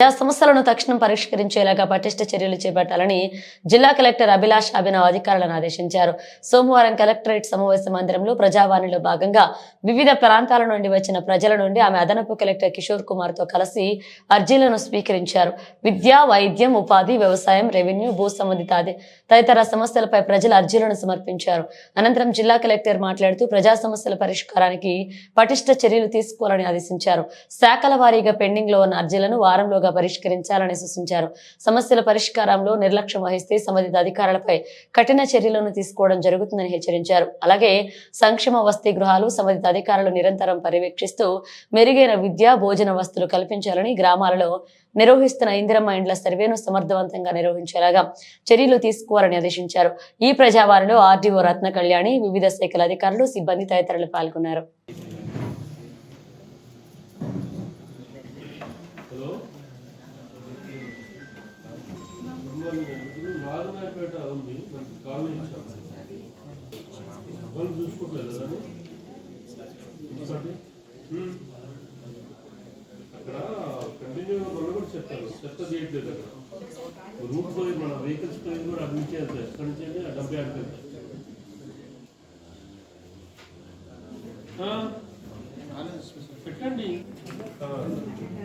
ప్రజా సమస్యలను తక్షణం పరిష్కరించేలాగా పటిష్ట చర్యలు చేపట్టాలని జిల్లా కలెక్టర్ అభిలాష్ అభినవ్ అధికారులను ఆదేశించారు. సోమవారం కలెక్టరేట్ సమావేశ మందిరంలో ప్రజావాణిలో భాగంగా వివిధ ప్రాంతాల నుండి వచ్చిన ప్రజల నుండి ఆమె అదనపు కలెక్టర్ కిషోర్ కుమార్తో కలిసి అర్జీలను స్వీకరించారు. విద్య వైద్యం ఉపాధి వ్యవసాయం రెవెన్యూ భూ సంబంధిత తదితర సమస్యలపై ప్రజలు అర్జీలను సమర్పించారు. అనంతరం జిల్లా కలెక్టర్ మాట్లాడుతూ ప్రజా సమస్యల పరిష్కారానికి పటిష్ట చర్యలు తీసుకోవాలని ఆదేశించారు. శాఖల వారీగా పెండింగ్లో ఉన్న అర్జీలను వారంలోగా పరిష్కరించాలని సూచించారు. సమస్యల పరిష్కారంలో నిర్లక్ష్యం వహిస్తే సంబంధిత అధికారులపై కఠిన చర్యలను తీసుకోవడం జరుగుతుందని హెచ్చరించారు. అలాగే సంక్షేమ వసతి గృహాలు సంబంధిత అధికారులు నిరంతరం పర్యవేక్షిస్తూ మెరుగైన విద్య భోజన వస్తువులు కల్పించాలని గ్రామాలలో నిర్వహిస్తున్న ఇందిరమ్మ ఇండ్ల సర్వేను సమర్థవంతంగా నిర్వహించేలాగా చర్యలు తీసుకోవాలని ఆదేశించారు. ఈ ప్రజావారిలో ఆర్డీఓ రత్న కళ్యాణి వివిధ శాఖల అధికారులు సిబ్బంది తదితరులు పాల్గొన్నారు. నాగనాయపేట ఉంది మనకి కాలనీ ఇచ్చాం వాళ్ళు చూసుకోలేదు అని ఇంకోటి హ్మ్. అక్కడ కంటిన్యూగా మనం కూడా చెప్తారు చెత్త చేయట్లేదు అక్కడ రూట్ పోయి మన వెహికల్స్ పోయి కూడా అటు నుంచి వెళ్తాయి అక్కడి నుంచి వెళ్ళి ఆ డబ్బే ఆడికి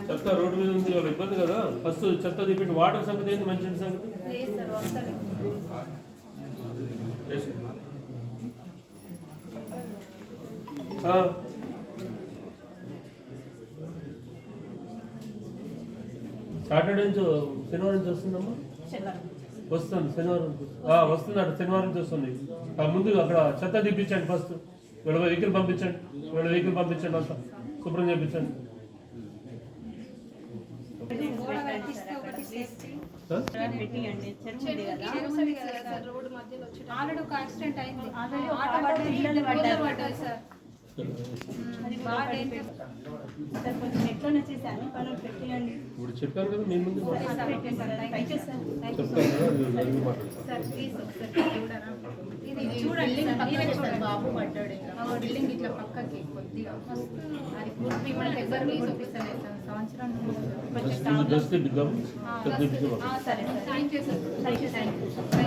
చెత్త రోడ్డు మీద ఉంది వాళ్ళ ఇబ్బంది కదా? ఫస్ట్ చెత్త తీపిండి వాటర్ సంగతి ఏంటి మంచి సంగతి? సాటర్డే నుంచి శనివారం నుంచి వస్తుందమ్మా? వస్తుంది శనివారం వస్తుంది. అటు శనివారం నుంచి వస్తుంది. ఆ, ముందు అక్కడ చెత్త తీపించండి ఫస్ట్. వీళ్ళ వెహికల్ పంపించండి. వీళ్ళ వెహికల్ పంపించండి అంతా. శుభ్రం చేయించండి ఆ? పెట్టియండి చెరువు ఉంది కదా ఆల్రెడీ ఒక యాక్సిడెంట్ అయింది ఆల్రెడీ సార్ ఇప్పుడు చెప్పాను కదా మీ ముందు చెప్తాను చూడండి. బాబు పడ్డాడు బిల్డింగ్ ఇట్లా పక్కకి కొద్దిగా అది పూర్తి మనకి ఎవ్వరు ప్లీజ్ చూపిస్తలేదు సార్ సంవత్సరం నుంచి కొంచెం జస్ట్ జస్ట్ ఇద్దాం ఆ, చెత్త తీపించమా ఆ, సరే sir thank you sir thank you thank you